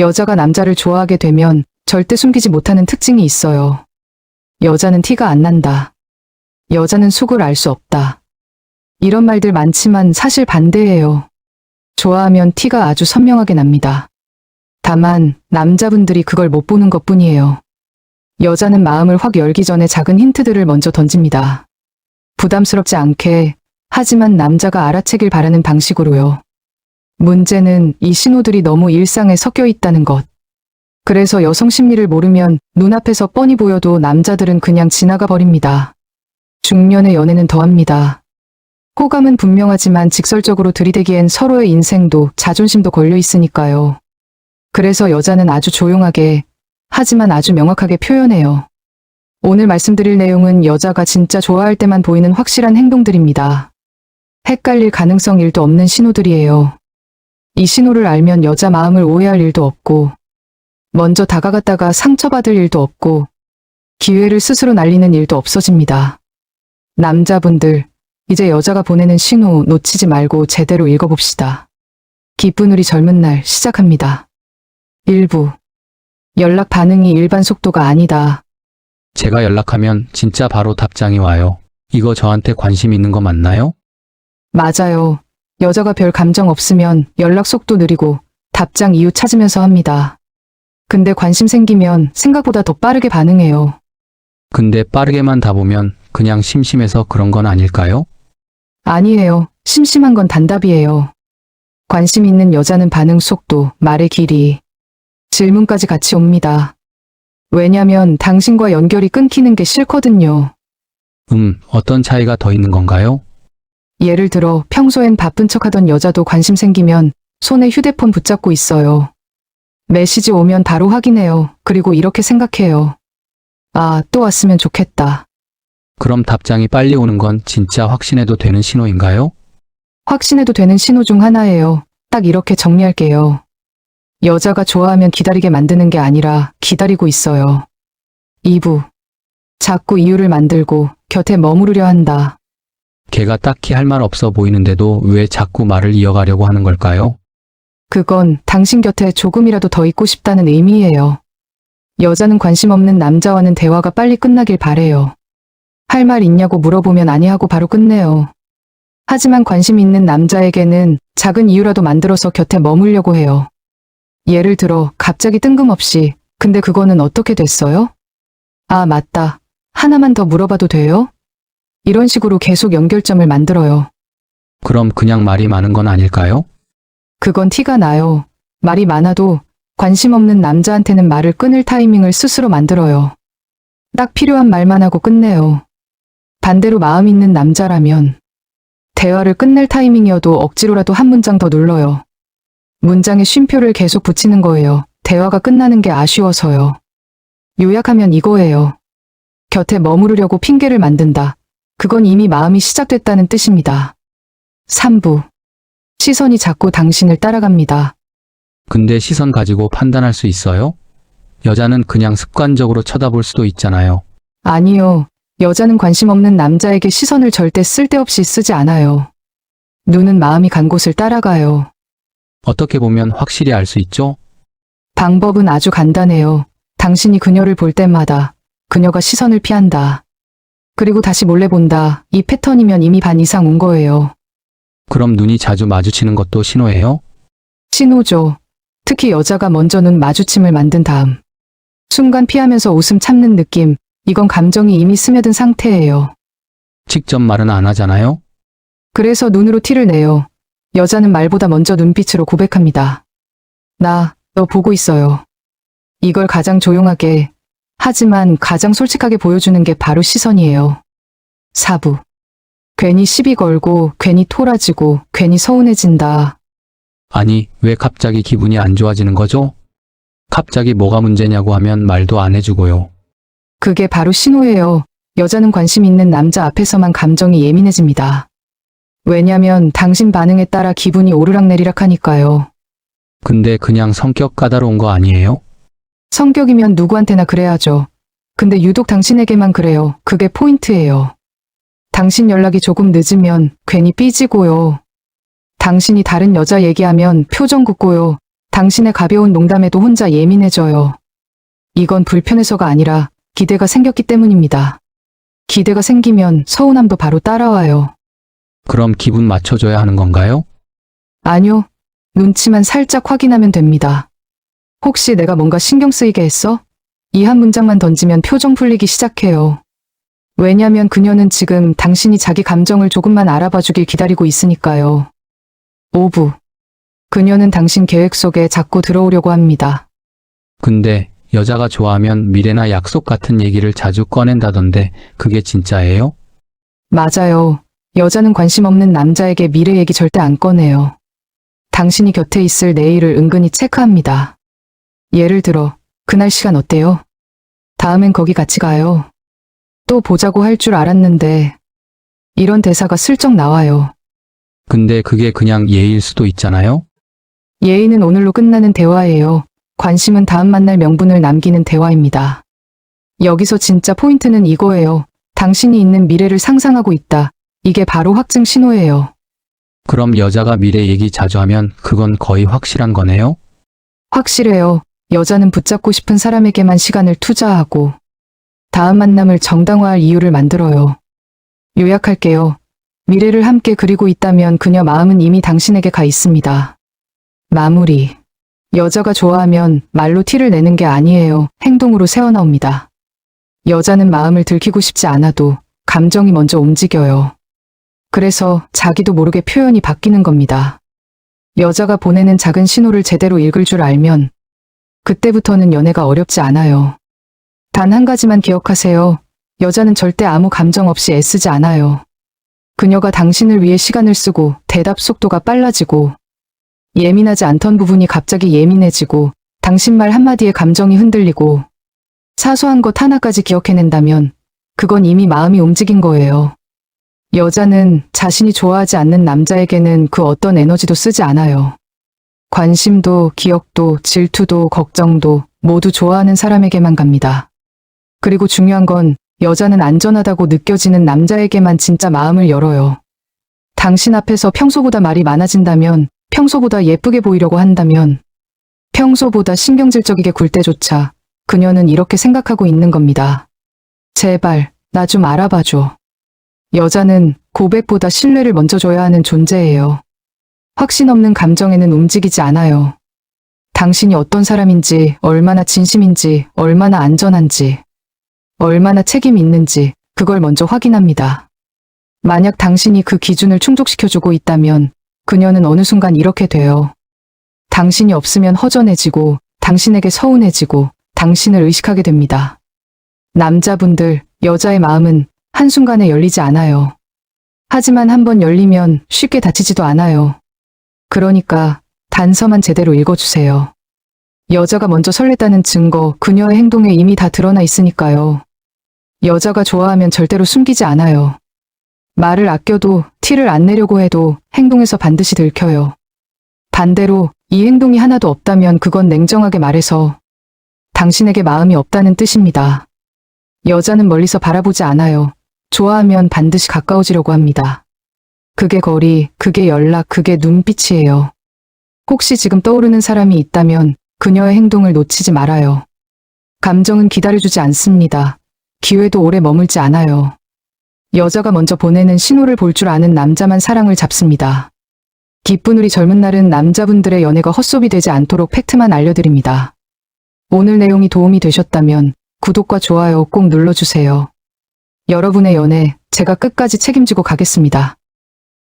여자가 남자를 좋아하게 되면 절대 숨기지 못하는 특징이 있어요. 여자는 티가 안 난다. 여자는 속을 알 수 없다. 이런 말들 많지만 사실 반대예요. 좋아하면 티가 아주 선명하게 납니다. 다만 남자분들이 그걸 못 보는 것 뿐이에요. 여자는 마음을 확 열기 전에 작은 힌트들을 먼저 던집니다. 부담스럽지 않게, 하지만 남자가 알아채길 바라는 방식으로요. 문제는 이 신호들이 너무 일상에 섞여 있다는 것. 그래서 여성 심리를 모르면 눈앞에서 뻔히 보여도 남자들은 그냥 지나가 버립니다. 중년의 연애는 더합니다. 호감은 분명하지만 직설적으로 들이대기엔 서로의 인생도 자존심도 걸려 있으니까요. 그래서 여자는 아주 조용하게, 하지만 아주 명확하게 표현해요. 오늘 말씀드릴 내용은 여자가 진짜 좋아할 때만 보이는 확실한 행동들입니다. 헷갈릴 가능성 일도 없는 신호들이에요. 이 신호를 알면 여자 마음을 오해할 일도 없고, 먼저 다가갔다가 상처받을 일도 없고, 기회를 스스로 날리는 일도 없어집니다. 남자분들, 이제 여자가 보내는 신호 놓치지 말고 제대로 읽어봅시다. 기쁜 우리 젊은 날 시작합니다. 1부. 연락 반응이 일반 속도가 아니다. 제가 연락하면 진짜 바로 답장이 와요. 이거 저한테 관심 있는 거 맞나요? 맞아요. 여자가 별 감정 없으면 연락 속도 느리고 답장 이유 찾으면서 합니다. 근데 관심 생기면 생각보다 더 빠르게 반응해요. 근데 빠르게만 다 보면 그냥 심심해서 그런 건 아닐까요? 아니에요. 심심한 건 단답이에요. 관심 있는 여자는 반응 속도, 말의 길이, 질문까지 같이 옵니다. 왜냐면 당신과 연결이 끊기는 게 싫거든요. 음, 어떤 차이가 더 있는 건가요? 예를 들어 평소엔 바쁜 척 하던 여자도 관심 생기면 손에 휴대폰 붙잡고 있어요. 메시지 오면 바로 확인해요. 그리고 이렇게 생각해요. 아, 또 왔으면 좋겠다. 그럼 답장이 빨리 오는 건 진짜 확신해도 되는 신호인가요? 확신해도 되는 신호 중 하나예요. 딱 이렇게 정리할게요. 여자가 좋아하면 기다리게 만드는 게 아니라 기다리고 있어요. 2부. 자꾸 이유를 만들고 곁에 머무르려 한다. 걔가 딱히 할 말 없어 보이는데도 왜 자꾸 말을 이어가려고 하는 걸까요? 그건 당신 곁에 조금이라도 더 있고 싶다는 의미예요. 여자는 관심 없는 남자와는 대화가 빨리 끝나길 바래요. 할 말 있냐고 물어보면 아니하고 바로 끝내요. 하지만 관심 있는 남자에게는 작은 이유라도 만들어서 곁에 머물려고 해요. 예를 들어 갑자기 뜬금없이 근데 그거는 어떻게 됐어요? 아, 맞다. 하나만 더 물어봐도 돼요? 이런 식으로 계속 연결점을 만들어요. 그럼 그냥 말이 많은 건 아닐까요? 그건 티가 나요. 말이 많아도 관심 없는 남자한테는 말을 끊을 타이밍을 스스로 만들어요. 딱 필요한 말만 하고 끝내요. 반대로 마음 있는 남자라면 대화를 끝낼 타이밍이어도 억지로라도 한 문장 더 눌러요. 문장에 쉼표를 계속 붙이는 거예요. 대화가 끝나는 게 아쉬워서요. 요약하면 이거예요. 곁에 머무르려고 핑계를 만든다. 그건 이미 마음이 시작됐다는 뜻입니다. 3부. 시선이 자꾸 당신을 따라갑니다. 근데 시선 가지고 판단할 수 있어요? 여자는 그냥 습관적으로 쳐다볼 수도 있잖아요. 아니요. 여자는 관심 없는 남자에게 시선을 절대 쓸데없이 쓰지 않아요. 눈은 마음이 간 곳을 따라가요. 어떻게 보면 확실히 알 수 있죠? 방법은 아주 간단해요. 당신이 그녀를 볼 때마다 그녀가 시선을 피한다. 그리고 다시 몰래 본다. 이 패턴이면 이미 반 이상 온 거예요. 그럼 눈이 자주 마주치는 것도 신호예요? 신호죠. 특히 여자가 먼저 눈 마주침을 만든 다음. 순간 피하면서 웃음 참는 느낌. 이건 감정이 이미 스며든 상태예요. 직접 말은 안 하잖아요? 그래서 눈으로 티를 내요. 여자는 말보다 먼저 눈빛으로 고백합니다. 나, 너 보고 있어요. 이걸 가장 조용하게, 하지만 가장 솔직하게 보여주는 게 바로 시선이에요. 사부. 괜히 시비 걸고, 괜히 토라지고, 괜히 서운해진다. 아니, 왜 갑자기 기분이 안 좋아지는 거죠? 갑자기 뭐가 문제냐고 하면 말도 안 해주고요. 그게 바로 신호예요. 여자는 관심 있는 남자 앞에서만 감정이 예민해집니다. 왜냐면 당신 반응에 따라 기분이 오르락내리락 하니까요. 근데 그냥 성격 까다로운 거 아니에요? 성격이면 누구한테나 그래야죠. 근데 유독 당신에게만 그래요. 그게 포인트예요. 당신 연락이 조금 늦으면 괜히 삐지고요. 당신이 다른 여자 얘기하면 표정 굳고요. 당신의 가벼운 농담에도 혼자 예민해져요. 이건 불편해서가 아니라 기대가 생겼기 때문입니다. 기대가 생기면 서운함도 바로 따라와요. 그럼 기분 맞춰줘야 하는 건가요? 아니요. 눈치만 살짝 확인하면 됩니다. 혹시 내가 뭔가 신경 쓰이게 했어? 이 한 문장만 던지면 표정 풀리기 시작해요. 왜냐면 그녀는 지금 당신이 자기 감정을 조금만 알아봐 주길 기다리고 있으니까요. 5부. 그녀는 당신 계획 속에 자꾸 들어오려고 합니다. 근데 여자가 좋아하면 미래나 약속 같은 얘기를 자주 꺼낸다던데 그게 진짜예요? 맞아요. 여자는 관심 없는 남자에게 미래 얘기 절대 안 꺼내요. 당신이 곁에 있을 내일을 은근히 체크합니다. 예를 들어, 그날 시간 어때요? 다음엔 거기 같이 가요. 또 보자고 할 줄 알았는데, 이런 대사가 슬쩍 나와요. 근데 그게 그냥 예일 수도 있잖아요? 예의는 오늘로 끝나는 대화예요. 관심은 다음 만날 명분을 남기는 대화입니다. 여기서 진짜 포인트는 이거예요. 당신이 있는 미래를 상상하고 있다. 이게 바로 확증 신호예요. 그럼 여자가 미래 얘기 자주 하면 그건 거의 확실한 거네요? 확실해요. 여자는 붙잡고 싶은 사람에게만 시간을 투자하고 다음 만남을 정당화할 이유를 만들어요. 요약할게요. 미래를 함께 그리고 있다면 그녀 마음은 이미 당신에게 가 있습니다. 마무리. 여자가 좋아하면 말로 티를 내는 게 아니에요. 행동으로 새어나옵니다. 여자는 마음을 들키고 싶지 않아도 감정이 먼저 움직여요. 그래서 자기도 모르게 표현이 바뀌는 겁니다. 여자가 보내는 작은 신호를 제대로 읽을 줄 알면 그때부터는 연애가 어렵지 않아요. 단 한 가지만 기억하세요. 여자는 절대 아무 감정 없이 애쓰지 않아요. 그녀가 당신을 위해 시간을 쓰고 대답 속도가 빨라지고 예민하지 않던 부분이 갑자기 예민해지고 당신 말 한마디에 감정이 흔들리고 사소한 것 하나까지 기억해낸다면 그건 이미 마음이 움직인 거예요. 여자는 자신이 좋아하지 않는 남자에게는 그 어떤 에너지도 쓰지 않아요. 관심도, 기억도, 질투도, 걱정도 모두 좋아하는 사람에게만 갑니다. 그리고 중요한 건 여자는 안전하다고 느껴지는 남자에게만 진짜 마음을 열어요. 당신 앞에서 평소보다 말이 많아진다면, 평소보다 예쁘게 보이려고 한다면, 평소보다 신경질적이게 굴 때조차 그녀는 이렇게 생각하고 있는 겁니다. 제발, 나 좀 알아봐줘. 여자는 고백보다 신뢰를 먼저 줘야 하는 존재예요. 확신 없는 감정에는 움직이지 않아요. 당신이 어떤 사람인지, 얼마나 진심인지, 얼마나 안전한지, 얼마나 책임 있는지, 그걸 먼저 확인합니다. 만약 당신이 그 기준을 충족시켜주고 있다면, 그녀는 어느 순간 이렇게 돼요. 당신이 없으면 허전해지고, 당신에게 서운해지고, 당신을 의식하게 됩니다. 남자분들, 여자의 마음은 한순간에 열리지 않아요. 하지만 한번 열리면 쉽게 다치지도 않아요. 그러니까 단서만 제대로 읽어주세요. 여자가 먼저 설렜다는 증거, 그녀의 행동에 이미 다 드러나 있으니까요. 여자가 좋아하면 절대로 숨기지 않아요. 말을 아껴도 티를 안 내려고 해도 행동에서 반드시 들켜요. 반대로 이 행동이 하나도 없다면 그건 냉정하게 말해서 당신에게 마음이 없다는 뜻입니다. 여자는 멀리서 바라보지 않아요. 좋아하면 반드시 가까워지려고 합니다. 그게 거리, 그게 연락, 그게 눈빛이에요. 혹시 지금 떠오르는 사람이 있다면 그녀의 행동을 놓치지 말아요. 감정은 기다려주지 않습니다. 기회도 오래 머물지 않아요. 여자가 먼저 보내는 신호를 볼 줄 아는 남자만 사랑을 잡습니다. 기쁜 우리 젊은 날은 남자분들의 연애가 헛소비 되지 않도록 팩트만 알려드립니다. 오늘 내용이 도움이 되셨다면 구독과 좋아요 꼭 눌러주세요. 여러분의 연애 제가 끝까지 책임지고 가겠습니다.